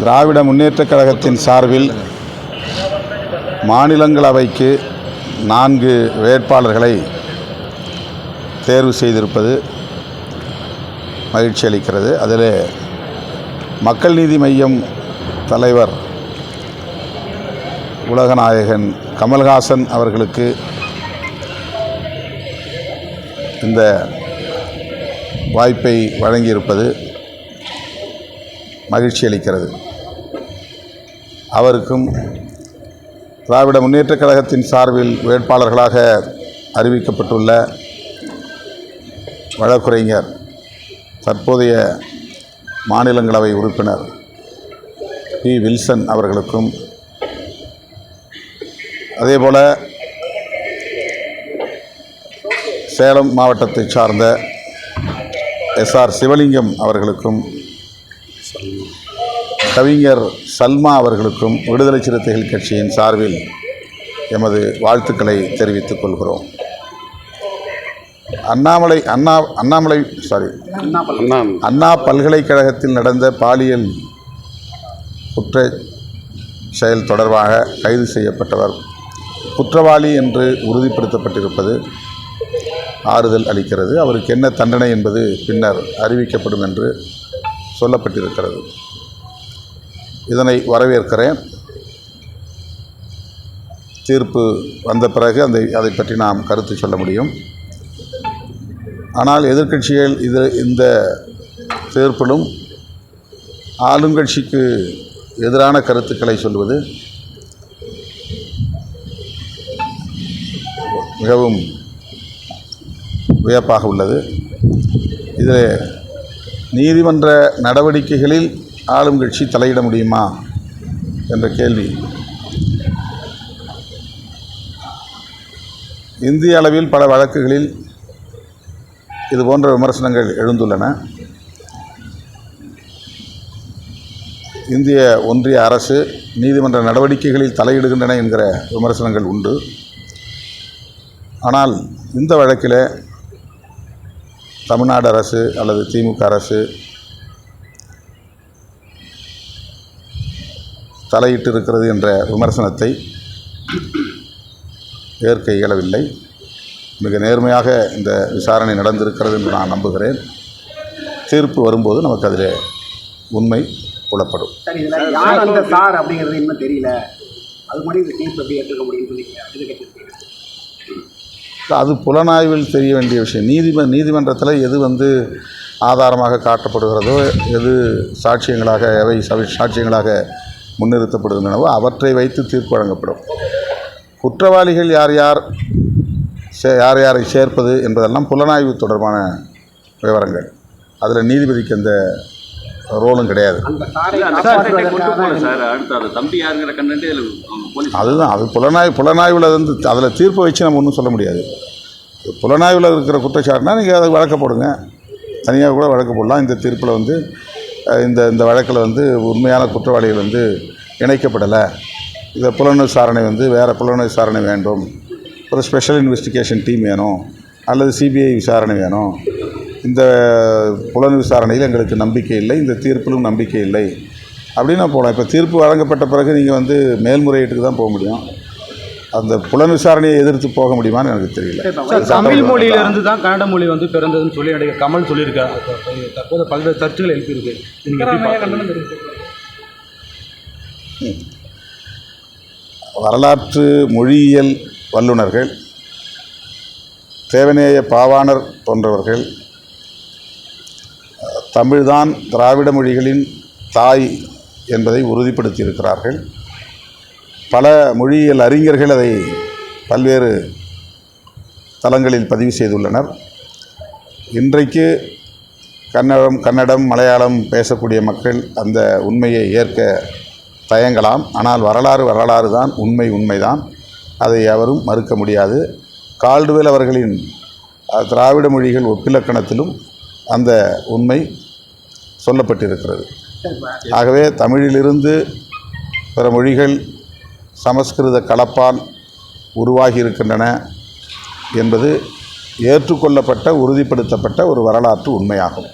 திராவிட முன்னேற்றக் கழகத்தின் சார்பில் மாநிலங்களவைக்கு நான்கு வேட்பாளர்களை தேர்வு செய்திருப்பது மகிழ்ச்சி அளிக்கிறது. அதில் மக்கள் நீதி மையம் தலைவர் உலகநாயகன் கமல்ஹாசன் அவர்களுக்கு இந்த வாய்ப்பை வழங்கியிருப்பது மகிழ்ச்சி அளிக்கிறது. அவருக்கும் திராவிட முன்னேற்றக் கழகத்தின் சார்பில் வேட்பாளர்களாக அறிவிக்கப்பட்டுள்ள வழக்குரைஞர் தற்போதைய மாநிலங்களவை உறுப்பினர் பி. வில்சன் அவர்களுக்கும் அதேபோல் சேலம் மாவட்டத்தைச் சார்ந்த எஸ்ஆர் சிவலிங்கம் அவர்களுக்கும் கவிஞர் சல்மா அவர்களுக்கும் விடுதலை சிறுத்தைகள் கட்சியின் சார்பில் எமது வாழ்த்துக்களை தெரிவித்துக் கொள்கிறோம். அண்ணாமலை அண்ணா அண்ணாமலை சாரி அண்ணா பல்கலைக்கழகத்தில் நடந்த பாலியல் குற்ற செயல் தொடர்பாக கைது செய்யப்பட்டவர். குற்றவாளி என்று உறுதிப்படுத்தப்பட்டிருப்பது ஆறுதல் அளிக்கிறது. அவருக்கு என்ன தண்டனை என்பது பின்னர் அறிவிக்கப்படும் என்று சொல்லப்பட்டிருக்கிறது. இதனை வரவேற்கிறேன். தீர்ப்பு வந்த பிறகு அந்த அதை பற்றி நாம் கருத்து சொல்ல முடியும். ஆனால் எதிர்க்கட்சிகள் இது இந்த தீர்ப்பிலும் ஆளுங்கட்சிக்கு எதிரான கருத்துக்களை சொல்வது மிகவும் வியப்பாக உள்ளது. இதில் நீதிமன்ற நடவடிக்கைகளில் ஆளும் கட்சி தலையிட முடியுமா என்ற கேள்வி. இந்திய அளவில் பல வழக்குகளில் இது போன்ற விமர்சனங்கள் எழுந்துள்ளன. இந்திய ஒன்றிய அரசு நீதிமன்ற நடவடிக்கைகளில் தலையிடுகின்றன என்கிற விமர்சனங்கள் உண்டு. ஆனால் இந்த வழக்கில் தமிழ்நாடு அரசு அல்லது திமுக அரசு தலையிட்டு இருக்கிறது என்ற விமர்சனத்தை ஏற்க இயலவில்லை. மிக நேர்மையாக இந்த விசாரணை நடந்திருக்கிறது என்று நான் நம்புகிறேன். தீர்ப்பு வரும்போது நமக்கு அதில் உண்மை புலப்படும். யார் அந்த சார் அப்படிங்கிறது இன்னும் தெரியல. அது மாதிரி இந்த தீர்ப்பு எப்படி ஏற்றுக்க முடியும்னு சொல்லி அது புலனாய்வில் தெரிய வேண்டிய விஷயம். நீதிம நீதிமன்றத்தில் எது வந்து ஆதாரமாக காட்டப்படுகிறதோ எது சாட்சியங்களாக எவை சவி- சாட்சியங்களாக முன்னிறுத்தப்படுகின்றனவோ அவற்றை வைத்து தீர்ப்பு வழங்கப்படும். குற்றவாளிகள் யார் யார் சே யார் யாரை சேர்ப்பது என்பதெல்லாம் புலனாய்வு தொடர்பான விவரங்கள். அதில் நீதிபதிக்கு அந்த ரோலும் கிடையாது. அதுதான் அது புலனாய்வு புலனாய்வில் வந்து அதில் தீர்ப்பு வச்சு நம்ம ஒன்றும் சொல்ல முடியாது. புலனாய்வில் இருக்கிற குற்றச்சாட்டுனா நீங்கள் அதை வழக்க போடுங்க. தனியாக கூட வழக்கு போடலாம். இந்த தீர்ப்பில் வந்து இந்த இந்த வழக்கில் வந்து உண்மையான குற்றவாளிகள் வந்து இணைக்கப்படலை. இந்த புலன் விசாரணை வந்து வேறு புலன் விசாரணை வேண்டும் ஒரு ஸ்பெஷல் இன்வெஸ்டிகேஷன் டீம் வேணும். அல்லது சிபிஐ விசாரணை வேணும். இந்த புலன் விசாரணையில் எங்களுக்கு நம்பிக்கை இல்லை இந்த தீர்ப்பிலும் நம்பிக்கை இல்லை. அப்படின்னு போகலாம் இப்போ தீர்ப்பு வழங்கப்பட்ட பிறகு நீங்கள் வந்து மேல்முறையீட்டுக்கு தான் போக முடியும். அந்த புலன் விசாரணையை எதிர்த்து போக முடியுமான்னு எனக்கு தெரியல. தமிழ் மொழியிலிருந்து தான். கன்னட மொழி வந்து பிறந்ததுன்னு சொல்லி நடிகர் கமல் சொல்லியிருக்காரு. தற்போது பல்வேறு சர்ச்சைகள் எழுப்பியிருக்கு? வரலாற்று மொழியியல் வல்லுநர்கள் தேவநேய பாவாணர் போன்றவர்கள் தமிழ்தான் திராவிட மொழிகளின் தாய் என்பதை உறுதிப்படுத்தியிருக்கிறார்கள். பல மொழியியல் அறிஞர்கள் அதை பல்வேறு தளங்களில் பதிவு செய்துள்ளனர். இன்றைக்கு கன்னடம் கன்னடம் மலையாளம் பேசக்கூடிய மக்கள் அந்த உண்மையை ஏற்க தயங்கலாம். ஆனால் வரலாறு வரலாறு தான் உண்மை உண்மைதான். அதை எவரும் மறுக்க முடியாது. கால்டுவெல் அவர்களின் திராவிட மொழிகள் ஒப்பிலக்கணத்திலும் அந்த உண்மை சொல்லப்பட்டிருக்கிறது. ஆகவே தமிழிலிருந்து பிற மொழிகள் சமஸ்கிருத கலப்பால் உருவாகி இருக்கின்றன என்பது ஏற்றுக்கொள்ளப்பட்ட உறுதிப்படுத்தப்பட்ட ஒரு வரலாற்று உண்மையாகும்.